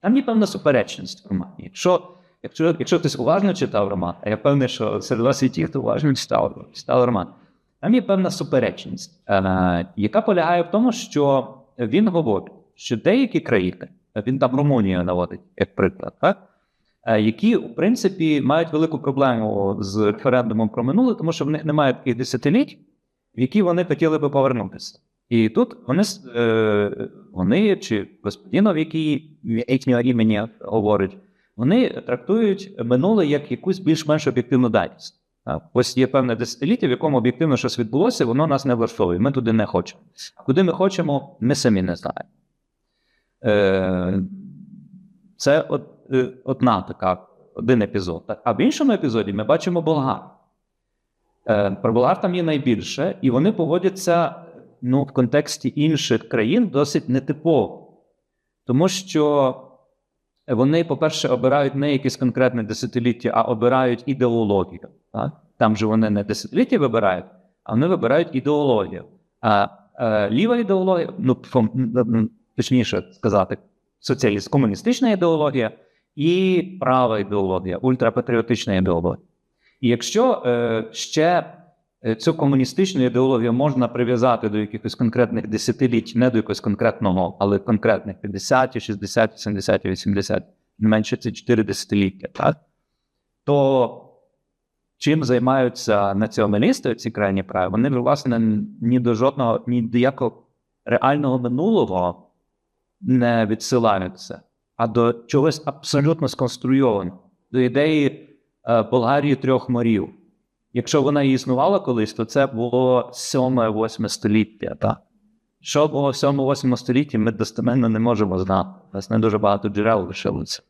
Там є певна суперечність в романі. Якщо, якщо, якщо хтось уважно читав роман, а я певний, що серед вас є ті, хто уважно читав, читав роман, там є певна суперечність, е, яка полягає в тому, що він говорить, що деякі країни, він там Румунію наводить, як приклад, так? е, які, в принципі, мають велику проблему з референдумом про минуле, тому що в них немає таких десятиліть, в які вони хотіли би повернутися. І тут вони, е, вони чи господинов, який їхнього імені говорить, вони трактують минуле як якусь більш-менш об'єктивну даність. Ось є певне десятиліття, в якому об'єктивно щось відбулося, воно нас не влаштовує. Ми туди не хочемо. Куди ми хочемо, ми самі не знаємо. Е, це е, одна така, один епізод. А в іншому епізоді ми бачимо болгар. Про болгар там є найбільше, і вони поводяться ну, в контексті інших країн досить нетипово. Тому що вони, по-перше, обирають не якесь конкретне десятиліття, а обирають ідеологію. Так? Там же вони не десятиліття вибирають, а вони вибирають ідеологію. А е, ліва ідеологія, ну точніше сказати, соціаліст, комуністична ідеологія і права ідеологія, ультрапатріотична ідеологія. І якщо е, ще цю комуністичну ідеологію можна прив'язати до якихось конкретних десятиліть, не до якогось конкретного, але конкретних 50, 60, 70, 80, не менше це 4 десятиліття, так? то чим займаються націоналісти, ці крайні права, вони, власне, ні до жодного, ні до якого реального минулого не відсилаються, а до чогось абсолютно сконструйованого, до ідеї е, Болгарії трьох морів. Якщо вона і існувала колись, то це було 7-8 століття. Так? Що було в 7-8 столітті, ми достеменно не можемо знати. У нас не дуже багато джерел лишилося.